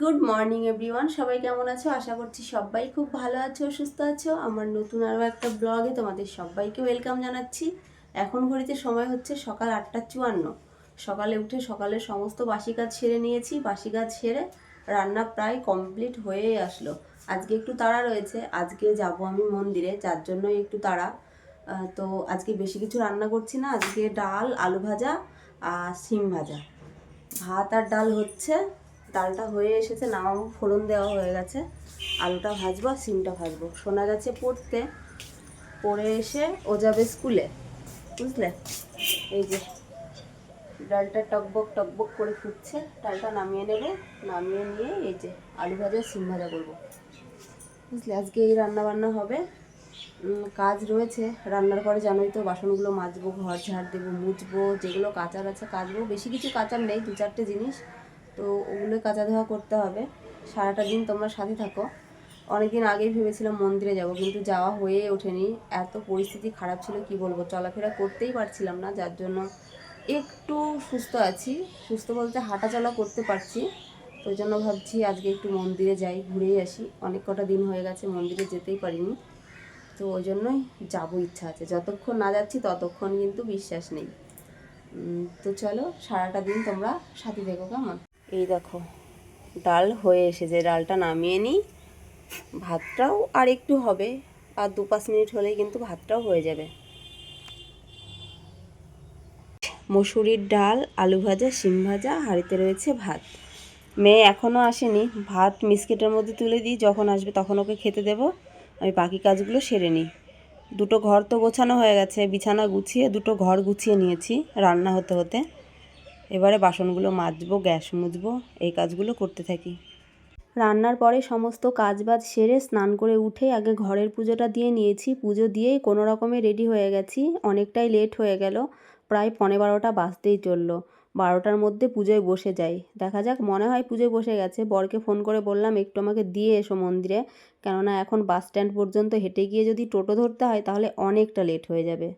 Good morning everyone সবাই কেমন আছো? আশা করছি সবাই খুব ভালো আছো, সুস্থ আছো। আমার নতুন আরও একটা ব্লগে তোমাদের সবাইকে ওয়েলকাম জানাচ্ছি। এখন ঘড়িতে সময় হচ্ছে সকাল আটটা চুয়ান্ন। সকালে উঠে সকালের সমস্ত বাসি কাজ সেরে নিয়েছি। বাসি কাজ সেরে রান্না প্রায় কমপ্লিট হয়েই আসলো। আজকে একটু তাড়া রয়েছে। আজকে যাব আমি মন্দিরে, যার জন্যই একটু তাড়া। তো আজকে বেশি কিছু রান্না করছি না। আজকে ডাল, আলু ভাজা আর সিম ভাজা। ভাত আর ডাল হচ্ছে, ডালটা হয়ে এসেছে নামাবো ফোড়ন দেওয়া হয়ে গেছে। আলুটা ভাজবো আর সিমটা ভাজবো। শোনা যাচ্ছে পড়তে, পড়ে এসে ও যাবে স্কুলে, বুঝলে? এই যে, ডালটা টকবক টকবক করে ফুটছে, ডালটা নামিয়ে নেবে, নামিয়ে নিয়ে এই যে আলু ভাজা, সিম ভাজা করব। বুঝলে? আজকে এই রান্না বান্না হবে। কাজ রয়েছে। রান্নার পরে জানোই তো, বাসনগুলো মাজবো, ঘর ঝাড় দেবো, মুছবো, যেগুলো কাচার আছে কাচবো। বেশি কিছু কাচার নেই, দু চারটে জিনিস। তো ওগুলো কাচা ধোয়া করতে হবে। সারাটা দিন তোমরা সাথে থাকো। অনেকদিন আগেই ভেবেছিলাম মন্দিরে যাব, কিন্তু যাওয়া হয়ে ওঠেনি। এত পরিস্থিতি খারাপ ছিল, কি বলব? চলাফেরা করতেই পারছিলাম না, যার জন্য একটু সুস্থ আছি। সুস্থ বলতে হাঁটা চলা করতে পারছি। ওই জন্য ভাবছি আজকে একটু মন্দিরে যাই, ঘুরেই আসি। অনেক কটা দিন হয়ে গেছে, মন্দিরে যেতেই পারিনি। তো ওই জন্যই যাব, ইচ্ছা আছে। যতক্ষণ না যাচ্ছি, ততক্ষণ কিন্তু বিশ্বাস নেই। তো চলো, সারাটা দিন তোমরা সাথে দেখো কেমন? এই দেখো, ডাল হয়ে এসেছে। ডালটা নামিয়ে নিই। ভাতটাও আর একটু হবে। আর দু পাঁচ মিনিট হলেই কিন্তু ভাতটাও হয়ে যাবে। মসুরির ডাল, আলু ভাজা, শিম ভাজা, হাঁড়িতে রয়েছে ভাত। মেয়ে এখনও আসেনি। ভাত মিসকেটের মধ্যে তুলে দিই। যখন আসবে তখন ওকে খেতে দেব। আমি বাকি কাজগুলো সেরে নিই। দুটো ঘর তো গোছানো হয়ে গেছে, বিছানা গুছিয়ে দুটো ঘর গুছিয়ে নিয়েছি রান্না হতে হতে। এবারে বাসনগুলো মাজবো, গ্যাস মুছবো, এই কাজগুলো করতে থাকি। রান্নার পরে সমস্ত কাজবাজ সেরে স্নান করে উঠে আগে ঘরের পুজোটা দিয়ে নিয়েছি। পুজো দিয়েই কোনো রকমে রেডি হয়ে গেছি। অনেকটাই লেট হয়ে গেল, প্রায় পনেরো বারোটা বাজতেই চলল। বারোটার মধ্যে পুজোয় বসে যাই। দেখা যাক, মনে হয় পুজোয় বসে গেছে। বরকে ফোন করে বললাম, একটু আমাকে দিয়ে এসো মন্দিরে। কেননা এখন বাস স্ট্যান্ড পর্যন্ত হেঁটে গিয়ে যদি টোটো ধরতে হয়, তাহলে অনেকটা লেট হয়ে যাবে।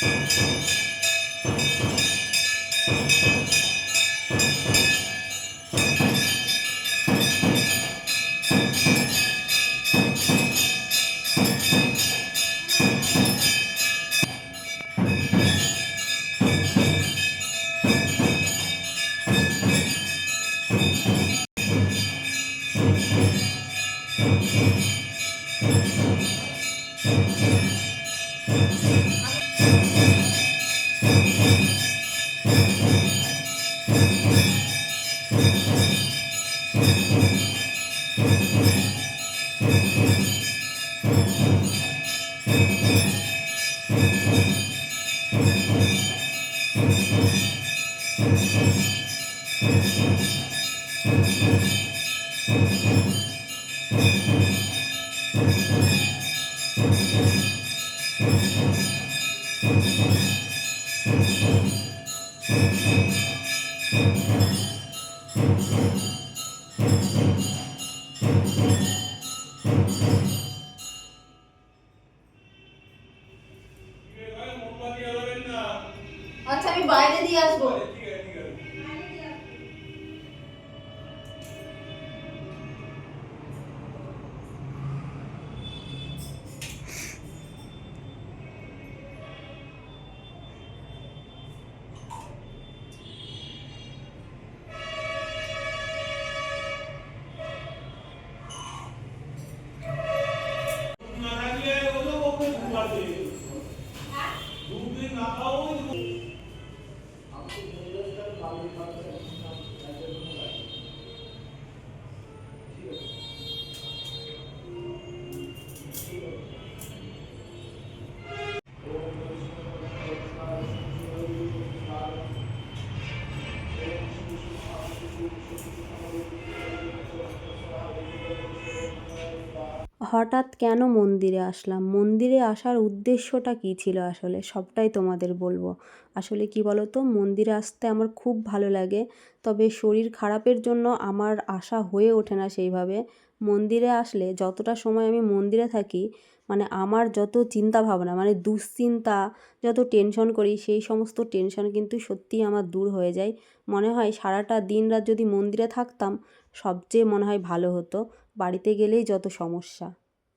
Thank আচ্ছা দিয়ে আসব হঠাৎ কেন মন্দিরে আসলাম? মন্দিরে আসার উদ্দেশ্যটা কী ছিল আসলে? সবটাই তোমাদের বলব। আসলে কি বলো তো মন্দিরে আসতে আমার খুব ভালো লাগে। তবে শরীর খারাপের জন্য আমার আসা হয়ে ওঠে না সেইভাবে। মন্দিরে আসলে যতটা সময় আমি মন্দিরে থাকি মানে আমার যত চিন্তা ভাবনা মানে দুশ্চিন্তা, যত টেনশন করি, সেই সমস্ত টেনশন কিন্তু সত্যিই আমার দূর হয়ে যায়। মনে হয় সারাটা দিন রাত যদি মন্দিরে থাকতাম, সবচেয়ে মনে হয় ভালো হতো। বাড়িতে গেলেই যত সমস্যা।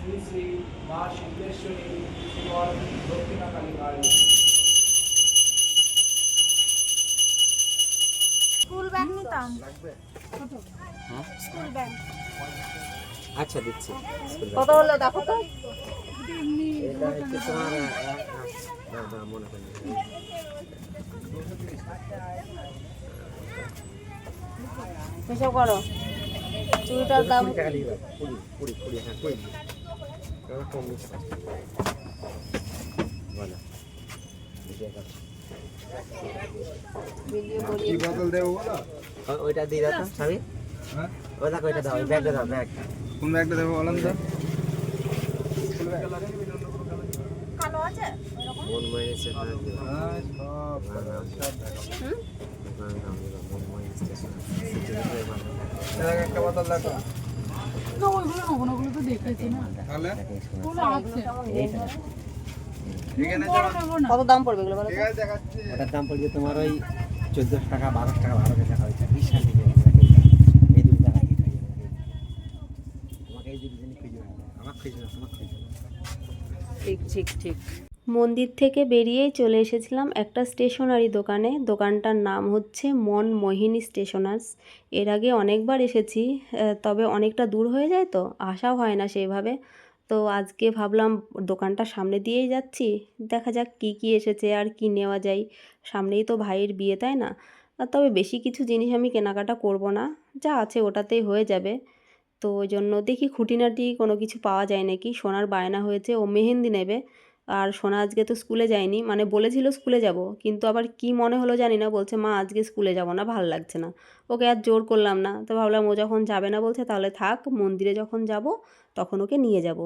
শ্রী শ্রী মা সিদ্ধেশ্বরী শ্রীমন দক্ষিণা কালীকালী স্কুল ব্যাগ নিতাম। স্কুল ব্যাগ আচ্ছা দিচ্ছি। কত হলো দেখো তো। হিসাব করো। চুড়িটার দাম কুড়ি, কুড়ি, কুড়ি, হ্যাঁ, কুড়ি। ওইটা দিয়ে দাও স্বামী। ওই দেখো, ওইটা দাও, ব্যাগটা দাও, ব্যাগ। কোন ব্যাগটা দেবো বলেন তো? কালো আছে মন হ্যাঁ, দিও। হ্যাঁ, একটা বোতল দেখো। না ওইগুলো না ওগুলো তো দেখেছি না। তাহলে? ওগুলো আছে। এইটা। এখানে বড় নেব না। কত দাম পড়বে এগুলো বলো ওটার দাম পড়বে তোমার ওই চোদ্দোশো টাকা বারোশো টাকা ভালো দেখা হয়েছে বিশাল থেকে এই দুটো টাকা কি খাইয়ে এই দুটো জিনিস খুঁজে আমার খুঁজে না খুঁজে ঠিক ঠিক ঠিক। মন্দির থেকে বেরিয়েই চলে এসেছিলাম একটা স্টেশনারি দোকানে। দোকানটার নাম হচ্ছে মন মোহিনী স্টেশনার্স। এর আগে অনেকবার এসেছি তবে অনেকটা দূর হয়ে যায় তো আসাও হয় না সেইভাবে। তো আজকে ভাবলাম দোকানটা সামনে দিয়েই যাচ্ছি, দেখা যাক কি কি এসেছে আর কি নেওয়া যায়। সামনেই তো ভাইয়ের বিয়ে, তাই না? তবে বেশি কিছু জিনিস আমি কেনাকাটা করব না, যা আছে ওটাতেই হয়ে যাবে। তো ওই জন্য দেখি খুঁটিনাটি কোনো কিছু পাওয়া যায় নাকি? সোনার বায়না হয়েছে, ও মেহেন্দি নেবে। আর সোনা আজকে তো স্কুলে যায়নি মানে বলেছিল স্কুলে যাব, কিন্তু আবার কি মনে হলো জানি না, বলছে, মা, আজকে স্কুলে যাব না, ভালো লাগছে না। ওকে আর জোর করলাম না, তো ভাবলাম ও যখন যাবে না, বলছে, তাহলে থাক, মন্দিরে যখন যাব, তখন ওকে নিয়ে যাব।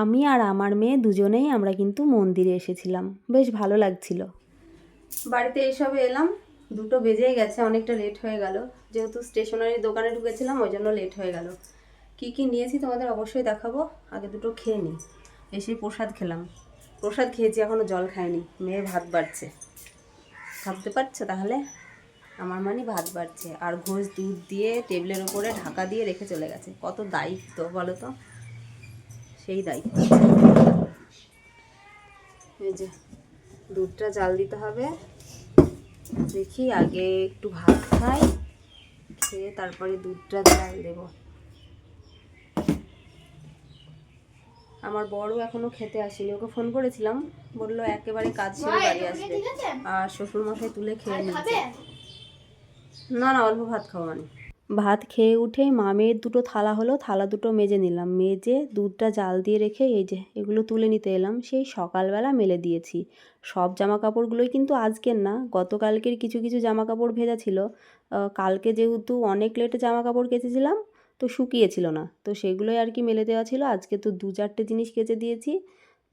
আমি আর আমার মেয়ে দুজনেই আমরা কিন্তু মন্দিরে এসেছিলাম, বেশ ভালো লাগছিল। বাড়িতে এইসবে এলাম, দুটো বেজেই গেছে, অনেকটা লেট হয়ে গেল, যেহেতু স্টেশনারি দোকানে ঢুকেছিলাম, ওই জন্য লেট হয়ে গেল। কি কি নিয়েছি তোমাদের অবশ্যই দেখাবো, আগে দুটো খেয়ে নিই, এসে প্রসাদ খেলাম। প্রসাদ খেয়েছি এখনও জল খাইনি। মেয়ে ভাত বাড়ছে। ভাবতে পারছ তাহলে? আমার মানে ভাত বাড়ছে। আর ঘোষ দুধ দিয়ে টেবিলের ওপরে ঢাকা দিয়ে রেখে চলে গেছে। কত দায়িত্ব বলো তো? সেই দায়িত্ব। এই যে, দুধটা জাল দিতে হবে। দেখি আগে একটু ভাত খাই, খেয়ে তারপরে দুধটা জাল দেবো। আমার বড় এখনও খেতে আসেনি। ওকে ফোন করেছিলাম বলল একেবারে কাজ সেরে বাড়ি আসবে। আর শ্বশুর মশাই তুলে খেয়ে নিচ্ছে না না অল্প ভাত খাওয়া মানে ভাত খেয়ে উঠে মা মেয়ের দুটো থালা হলো থালা দুটো মেজে নিলাম। মেজে দুধটা জাল দিয়ে রেখে এই যে এগুলো তুলে নিতে এলাম। সেই সকালবেলা মেলে দিয়েছি। সব জামা কাপড়গুলোই কিন্তু আজকের না গতকালকের কিছু কিছু জামা কাপড় ভেজা ছিল। কালকে যেহেতু অনেক লেটে জামা কাপড় কেচেছিলাম তো শুকিয়েছিল না। তো সেগুলোই আর কি মেলে দেওয়া ছিল। আজকে তো দু চারটে জিনিস কেচে দিয়েছি,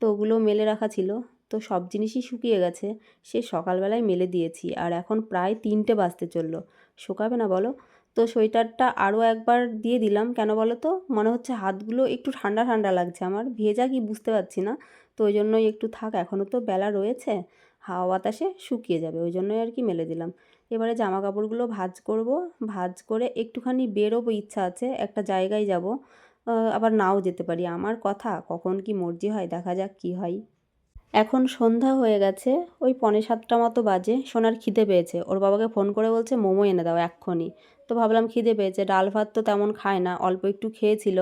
তো ওগুলো মেলে রাখা ছিল। তো সব জিনিসই শুকিয়ে গেছে, সে সকালবেলায় মেলে দিয়েছি। আর এখন প্রায় তিনটে বাজতে চলল। শুকাবে না বলো? তো সোয়েটারটা আরও একবার দিয়ে দিলাম। কেন বলো তো? মনে হচ্ছে হাতগুলো একটু ঠান্ডা ঠান্ডা লাগছে আমার। ভেজা কি বুঝতে পারছি না। তো ওই জন্যই একটু থাক, এখনও তো বেলা রয়েছে। হাওয়া বাতাসে শুকিয়ে যাবে। ওই জন্যই আর কি মেলে দিলাম। এবারে জামা কাপড়গুলো ভাজ করব। ভাজ করে একটুখানি বেরোবো, ইচ্ছা আছে, একটা জায়গায় যাব। আবার নাও যেতে পারি। আমার কথা, কখন কি মর্জি হয়, দেখা যাক কি হয়। এখন সন্ধ্যা হয়ে গেছে, ওই পনে সাতটা মতো বাজে, সোনার খিদে পেয়েছে। ওর বাবাকে ফোন করে বলছে, মোমো এনে দাও এক্ষুনি। তো ভাবলাম খিদে পেয়েছে, ডাল ভাত তো তেমন খায় না, অল্প একটু খেয়েছিল।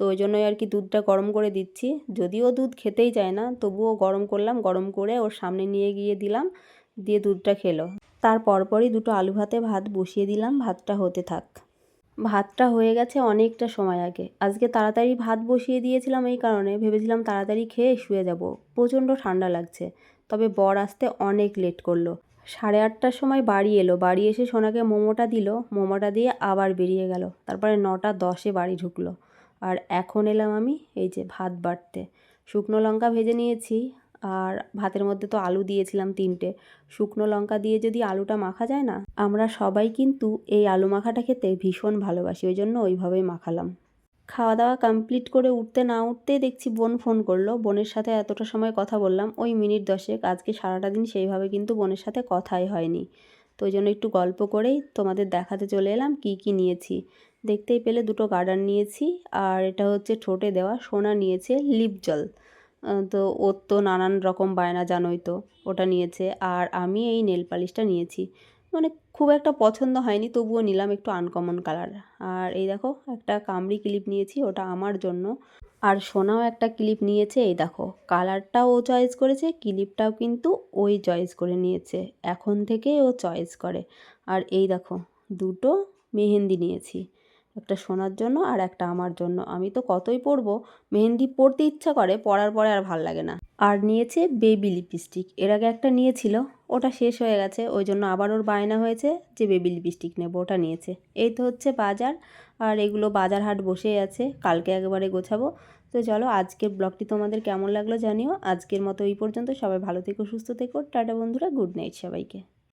তো ওই জন্যই আর কি দুধটা গরম করে দিচ্ছি। যদিও দুধ খেতেই চায় না, তবুও গরম করলাম, গরম করে ওর সামনে নিয়ে গিয়ে দিলাম। দিয়ে দুধটা খেলো। তার পরপরই দুটো আলু ভাতে ভাত বসিয়ে দিলাম, ভাতটা হতে থাক। ভাতটা হয়ে গেছে অনেকটা সময় আগে। আজকে তাড়াতাড়ি ভাত বসিয়ে দিয়েছিলাম এই কারণে ভেবেছিলাম তাড়াতাড়ি খেয়ে শুয়ে যাব। প্রচণ্ড ঠান্ডা লাগছে, তবে বর আসতে অনেক লেট করল। সাড়ে আটটার সময় বাড়ি এলো। বাড়ি এসে সোনাকে মোমোটা দিল। মোমোটা দিয়ে আবার বেরিয়ে গেল। তারপরে নটা দশে বাড়ি ঢুকলো। আর এখন এলাম আমি এই যে ভাত বাটতে। শুকনো লঙ্কা ভেজে নিয়েছি আর ভাতের মধ্যে তো আলু দিয়েছিলাম তিনটে। শুকনো লঙ্কা দিয়ে যদি আলুটা মাখা যায় না, আমরা সবাই কিন্তু এই আলু মাখাটা খেতে ভীষণ ভালোবাসি, ওই জন্য ওইভাবেই মাখালাম। খাওয়া দাওয়া কমপ্লিট করে উঠতে না উঠতেই দেখছি বোন ফোন করল। বোনের সাথে এতটা সময় কথা বললাম, ওই মিনিট দশেক, আজকে সারাটা দিন সেইভাবে কিন্তু বোনের সাথে কথাই হয়নি। তো ওই জন্য একটু গল্প করেই তোমাদের দেখাতে চলে এলাম কি কি নিয়েছি। দেখতেই পেলে দুটো গার্ডার নিয়েছি, আর এটা হচ্ছে ঠোঁটে দেওয়া সোনা নিয়েছে লিপ জল। তো ওর তো নানান রকম বায়না জানোই তো, ওটা নিয়েছে। আর আমি এই নেল পালিশটা নিয়েছি। মানে খুব একটা পছন্দ হয়নি, তবুও নিলাম একটু আনকমন কালার আর এই দেখো, একটা কামড়ি ক্লিপ নিয়েছি, ওটা আমার জন্য। আর সোনাও একটা ক্লিপ নিয়েছে, এই দেখো কালারটাও ও চয়েস করেছে, ক্লিপটাও কিন্তু ওই চয়েস করে নিয়েছে। এখন থেকে ও চয়েস করে। আর এই দেখো, দুটো মেহেন্দি নিয়েছি। একটা সোনার জন্য আর একটা আমার জন্য। আমি তো কতই পরবো মেহেন্দি পরতে ইচ্ছা করে পরার পরে আর ভালো লাগে না। আর নিয়েছে বেবি লিপস্টিক। এর আগে একটা নিয়েছিল, ওটা শেষ হয়ে গেছে। ওই জন্য আবার ওর বায়না হয়েছে যে বেবি লিপস্টিক নেব, ওটা নিয়েছে। এই তো হচ্ছে বাজার। আর এগুলো বাজার হাট বসেই আছে, কালকে একেবারে গোছাবো। তো চলো, আজকের ব্লগটি তোমাদের কেমন লাগল জানিও। আজকের মতো এই পর্যন্ত। সবাই ভালো থেকো, সুস্থ থেকো। টাটা বন্ধুরা, গুড নাইট সবাইকে।